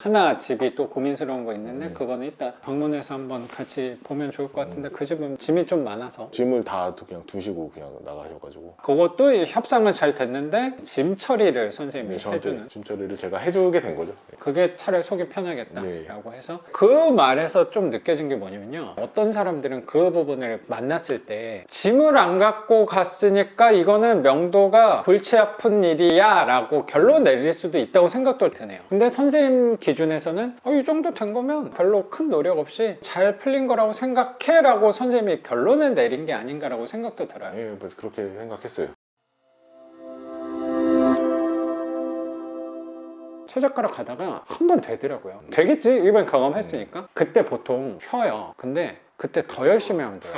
하나 집이 또 고민스러운 거 있는데 음. 그거는 이따 방문해서 한번 같이 보면 좋을 것 같은데 그 집은 짐이 좀 많아서. 짐을 다 그냥 두시고 그냥 나가셔가지고. 그것도 이 협상은 잘 됐는데 짐 처리를 선생님이 네, 저한테 해주는. 짐 처리를 제가 해주게 된 거죠. 그게 차라리 속이 네. 편하겠다라고 해서 그 말에서 좀 느껴진 게 뭐냐면요. 어떤 사람들은 그 부분을 만났을 때 짐을 안 갖고 갔으니까 이거는 명도가 골치 아픈 일이야 라고 결론 내릴 수도 있다고 생각도 드네요. 근데 선생님 기준에서는 어, 이 정도 된 거면 별로 큰 노력 없이 잘 풀린 거라고 생각해 라고 선생님이 결론을 내린 게 아닌가라고 생각도 들어요 예, 그렇게 생각했어요. 최저가로 가다가 한 번 되더라고요. 되겠지? 이번 경험했으니까. 그때 보통 쉬어요. 근데 그때 더 열심히 하면 돼요.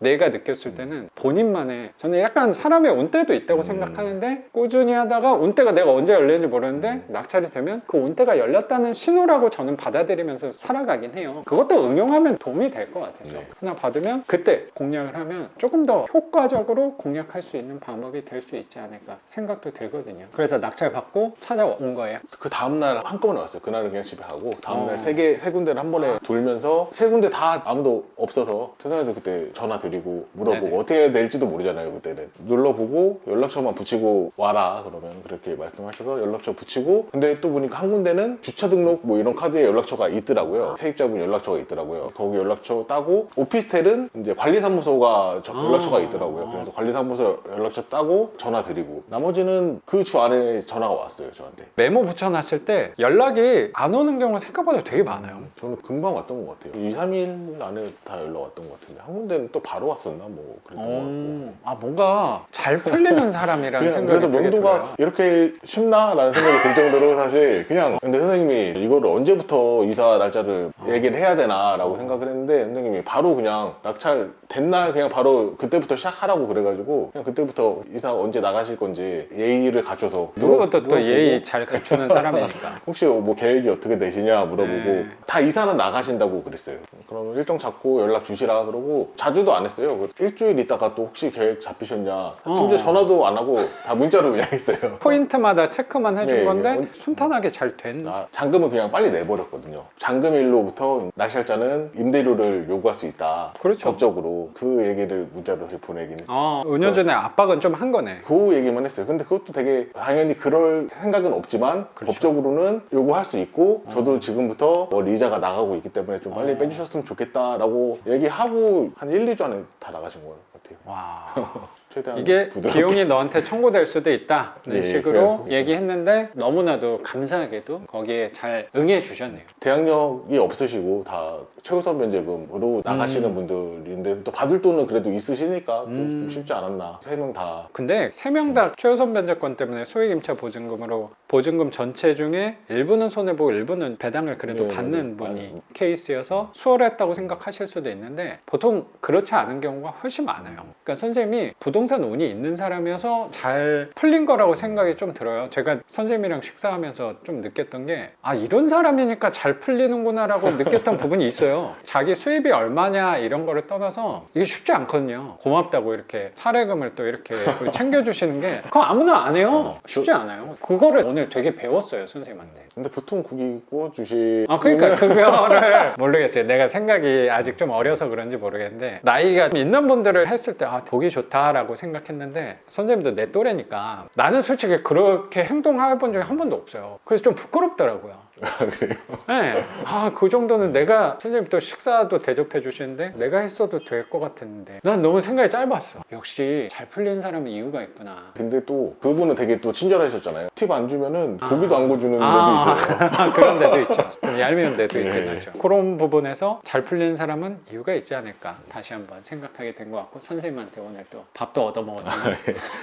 내가 느꼈을 때는 본인만의 저는 약간 사람의 운때도 있다고 음. 생각하는데 꾸준히 하다가 운때가 내가 언제 열리는지 모르는데 낙찰이 되면 그 운때가 열렸다는 신호라고 저는 받아들이면서 살아가긴 해요. 그것도 응용하면 도움이 될 것 같아서 네. 하나 받으면 그때 공략을 하면 조금 더 효과적으로 공략할 수 있는 방법이 될 수 있지 않을까 생각도 들거든요. 그래서 낙찰 받고 찾아온 거예요. 그 다음날 한꺼번에 왔어요. 그날은 그냥 집에 가고 다음날 어. 세개세 군데를 한 번에 돌면서 세 군데 다 아무도 없어서 세상에도 그때 전화 드리고 물어보고 네네. 어떻게 해야 될지도 모르잖아요 그때는 눌러보고 연락처만 붙이고 와라 그러면 그렇게 말씀하셔서 연락처 붙이고 근데 또 보니까 한 군데는 주차 등록 뭐 이런 카드에 연락처가 있더라고요 세입자분 연락처가 있더라고요 거기 연락처 따고 오피스텔은 이제 관리사무소가 저- 아. 연락처가 있더라고요 그래서 관리사무소 연락처 따고 전화 드리고 나머지는 그 주 안에 전화가 왔어요 저한테 메모 붙여놨을 때 연락이 안 오는 경우가 생각보다 되게 많아요. 저는 금방 왔던 것 같아요. 2, 3일 안에 다 연락 왔던 것 같은데 한 군데는 또 바로 왔었나 뭐 그랬던 것 같고. 어, 아 뭔가 잘 풀리는 사람이라는 그냥 생각이 그래서 되게 명도가 들어요. 이렇게 쉽나라는 생각이 들 정도로 사실 그냥 근데 선생님이 이거를 언제부터 이사 날짜를 어. 얘기를 해야 되나라고 생각을 했는데 선생님이 바로 그냥 낙찰 된 날 그냥 바로 그때부터 시작하라고 그래가지고 그냥 그때부터 이사 언제 나가실 건지 예의를 갖춰서 그것도 또 물어보고 예의 잘 갖추는 사람이니까. 혹시 뭐 계획이 어떻게 되시냐 물어보고 네. 다 이사는 나가신다고 그랬어요. 그러면 일정 잡고 연락 주시라 그러고 자주도 안 했어요. 그 일주일 있다가 또 혹시 계획 잡히셨냐 심지어 어. 전화도 안 하고 다 문자로 그냥 했어요. 포인트마다 체크만 해준 네, 건데 네. 순탄하게 잘 된. 아, 잔금은 그냥 빨리 내버렸거든요. 잔금일로부터 낙찰자는 임대료를 요구할 수 있다. 그렇죠. 법적으로 그 얘기를 문자로 보내긴 했어요. 어, 은연전에 압박은 좀 한 거네. 그 얘기만 했어요. 근데 그것도 되게 당연히 그럴 생각은 없지만 그렇죠. 법적으로는 요구할 수 있고 저도 지금부터 뭐 리자가 나가고 있기 때문에 좀 빨리 어. 빼주셨으면 좋겠다라고 얘기하고 한 1, 2주 안에 다 나가신 것 같아요. 와. 이게 부드럽게. 비용이 너한테 청구될 수도 있다. 이런 예, 식으로 그래요. 얘기했는데 너무나도 감사하게도 거기에 잘 응해 주셨네요. 대학력이 없으시고 다 최우선 변제금으로 나가시는 음. 분들인데 또 받을 돈은 그래도 있으시니까 또 음. 좀 쉽지 않았나. 세 명 다. 근데 세 명 다 최우선 변제권 때문에 소액임차 보증금으로 보증금 전체 중에 일부는 손해보고 일부는 배당을 그래도 네, 받는 네, 분이 맞아요. 케이스여서 수월했다고 생각하실 수도 있는데 보통 그렇지 않은 경우가 훨씬 많아요. 그러니까 선생님이 부동산 운이 있는 사람이어서 잘 풀린 거라고 생각이 좀 들어요. 제가 선생님이랑 식사하면서 좀 느꼈던 게 아 이런 사람이니까 잘 풀리는구나 라고 느꼈던 부분이 있어요. 자기 수입이 얼마냐 이런 거를 떠나서 이게 쉽지 않거든요. 고맙다고 이렇게 사례금을 또 이렇게 또 챙겨주시는 게 그거 아무나 안 해요. 어, 쉽지 않아요. 그거를 오늘 되게 배웠어요 선생님한테. 근데 보통 고기 구워 주시. 아 그러니까 그거를 모르겠어요. 내가 생각이 아직 좀 어려서 그런지 모르겠는데 나이가 있는 분들을 했을 때 아 보기 좋다라고 생각했는데 선생님도 내 또래니까 나는 솔직히 그렇게 행동해 본 적이 한 번도 없어요. 그래서 좀 부끄럽더라고요. 그래요. 네. 아, 그 정도는 내가 선생님 또 식사도 대접해 주시는데 내가 했어도 될 것 같았는데 난 너무 생각이 짧았어. 역시 잘 풀리는 사람은 이유가 있구나. 근데 또 그분은 되게 또 친절하셨잖아요. 팁 안 주면은 아. 고기도 안 구워주는 아. 데도 있어요. 그런 데도 있죠. 좀 얄미운 데도 네. 있긴 하죠. 그런 부분에서 잘 풀리는 사람은 이유가 있지 않을까 다시 한번 생각하게 된 것 같고 선생님한테 오늘 또 밥도 얻어 먹었지만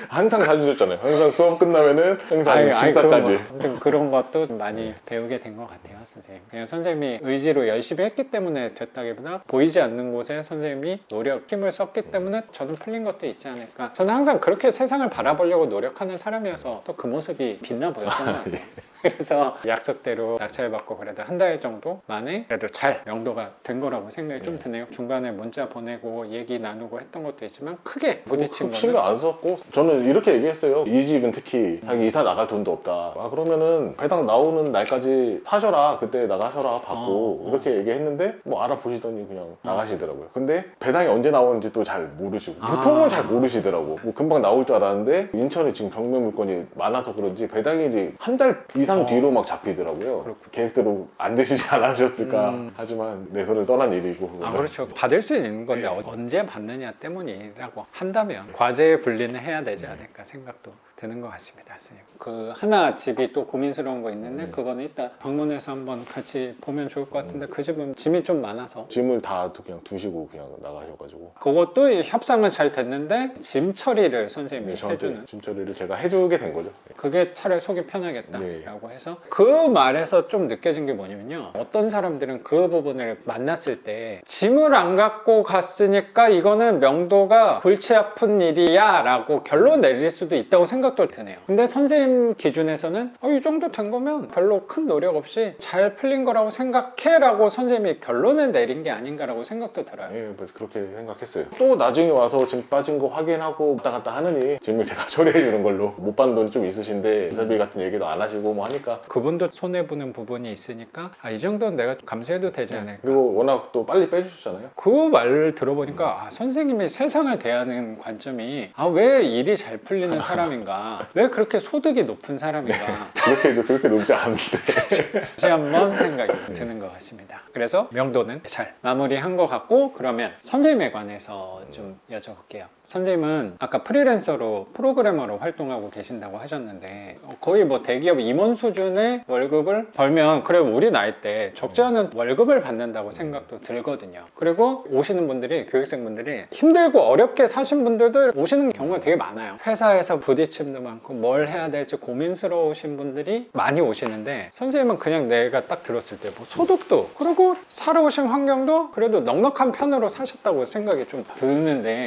항상 사주셨잖아요. 항상 수업 끝나면은 항상 아이, 아이, 식사까지. 그런, 거, 그런 것도 좀 많이 배우게 된 것 같아요, 선생님. 그냥 선생님이 의지로 열심히 했기 때문에 됐다기보다 보이지 않는 곳에 선생님이 노력, 힘을 썼기 때문에 저는 풀린 것도 있지 않을까. 저는 항상 그렇게 세상을 바라보려고 노력하는 사람이어서 또 그 모습이 빛나 보였던 것 같아요. 그래서 약속대로 낙찰 받고 그래도 한 달 정도 만에 그래도 잘 명도가 된 거라고 생각이 좀 네. 드네요. 중간에 문자 보내고 얘기 나누고 했던 것도 있지만 크게 뭐 부딪힌 크- 거는 신경 안 썼고 저는 이렇게 얘기했어요 이 집은 특히 자기 이사 나갈 돈도 없다 아 그러면은 배당 나오는 날까지 사셔라 그때 나가셔라 받고 어, 어. 이렇게 얘기했는데 뭐 알아보시더니 그냥 나가시더라고요 근데 배당이 언제 나오는지 또 잘 모르시고 아. 보통은 잘 모르시더라고 뭐 금방 나올 줄 알았는데 인천에 지금 경매 물건이 많아서 그런지 배당일이 한 달 이상 어. 뒤로 막 잡히더라고요 그렇군요. 계획대로 안 되시지 않으셨을까 음. 하지만 내 손을 떠난 일이고 아 그렇죠 받을 수 있는 건데 네. 어- 언제 받느냐 때문이라고 한다면 과제에 분리는 해야 되지 않을까 생각도 드는 것 같습니다 선생님 그 하나 집이 또 고민스러운 거 있는데 네. 그거는 이따 방문해서 한번 같이 보면 좋을 것 같은데 그 집은 짐이 좀 많아서 짐을 다 두- 그냥 두시고 그냥 나가셔가지고 그것도 협상은 잘 됐는데 짐 처리를 선생님이 네, 저한테 해주는 짐 처리를 제가 해주게 된 거죠. 그게 차라리 속이 네. 편하겠다라고 해서 그 말에서 좀 느껴진 게 뭐냐면요. 어떤 사람들은 그 부분을 만났을 때 짐을 안 갖고 갔으니까 이거는 명도가 골치 아픈 일이야 라고 결론 내릴 수도 있다고 생각도 드네요. 근데 선생님 기준에서는 어, 이 정도 된 거면 별로 큰 노력 없이 잘 풀린 거라고 생각해 라고 선생님이 결론을 내린 게 아닌가라고 생각도 들어요. 예, 그래서 그렇게 생각했어요. 또 나중에 와서 짐 빠진 거 확인하고 왔다 갔다 하느니 짐을 제가 처리해 주는 걸로 못 받는 돈이 좀 있으신데 인사비 같은 얘기도 안 하시고 뭐 하니까. 그분도 손해보는 부분이 있으니까 아, 이 정도는 내가 감수해도 되지 않을까. 그리고 워낙 또 빨리 빼주셨잖아요. 그 말을 들어보니까 아, 선생님이 세상을 대하는 관점이 아, 왜 일이 잘 풀리는 사람인가? 왜 그렇게 소득이 높은 사람인가? 그렇게 그렇게 높지 않은데. 다시 한번 생각이 드는 것 같습니다. 그래서 명도는 잘 마무리한 것 같고 그러면 선생님에 관해서 좀 여쭤볼게요. 선생님은 아까 프리랜서로 프로그래머로 활동하고 계신다고 하셨는데 어, 거의 뭐 대기업 임원 수준의 월급을 벌면 그래 우리 나이 때 적지 않은 월급을 받는다고 생각도 들거든요. 그리고 오시는 분들이 교육생분들이 힘들고 어렵게 사신 분들도 오시는 경우가 되게 많아요. 회사에서 부딪힘도 많고 뭘 해야 될지 고민스러우신 분들이 많이 오시는데 선생님은 그냥 내가 딱 들었을 때 뭐 소득도 그리고 살아오신 환경도 그래도 넉넉한 편으로 사셨다고 생각이 좀 드는데